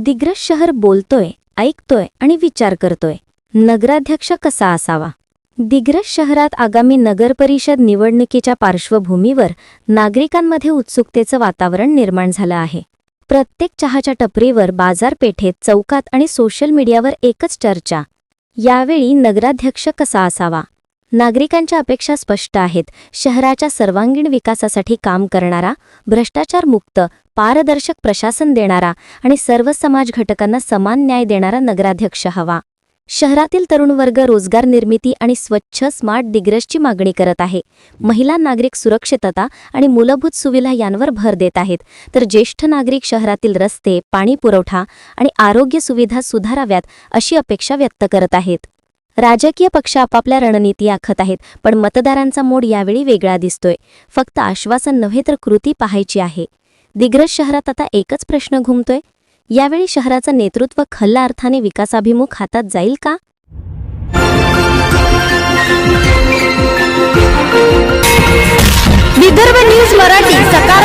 दिग्रस शहर बोलतोय ऐकतोय आणि विचार करतोय. नगराध्यक्ष कसा असावा? दिग्रस शहरात आगामी नगरपरिषद निवडणुकीच्या पार्श्वभूमीवर नागरिकांमध्ये उत्सुकतेचं वातावरण निर्माण झालं आहे. प्रत्येक चहाच्या टपरीवर बाजारपेठेत चौकात आणि सोशल मीडियावर एकच चर्चा. यावेळी नगराध्यक्ष कसा असावा? नागरिकांच्या अपेक्षा स्पष्ट आहेत. शहराच्या सर्वांगीण विकासासाठी काम करणारा भ्रष्टाचारमुक्त पारदर्शक प्रशासन देणारा आणि सर्व समाज घटकांना समान न्याय देणारा नगराध्यक्ष हवा. शहरातील तरुण वर्ग रोजगार निर्मिती आणि स्वच्छ स्मार्ट दिग्रसची मागणी करत आहे. महिला नागरिक सुरक्षितता आणि मूलभूत सुविधा यांवर भर देत आहेत. तर ज्येष्ठ नागरिक शहरातील रस्ते पाणी पुरवठा आणि आरोग्य सुविधा सुधाराव्यात अशी अपेक्षा व्यक्त करत आहेत. राजकीय पक्ष आपापल्या रणनीती आखत आहेत पण मतदारांचा मोड यावेळी वेगळा दिसतोय. फक्त आश्वासन नव्हे तर कृती पाहायची आहे. दिग्रज शहरात आता एकच प्रश्न घुमतोय. यावेळी शहराचं नेतृत्व खल्ला अर्थाने विकासाभिमुख हातात जाईल का? विदर्भ न्यूज मराठी सकाळ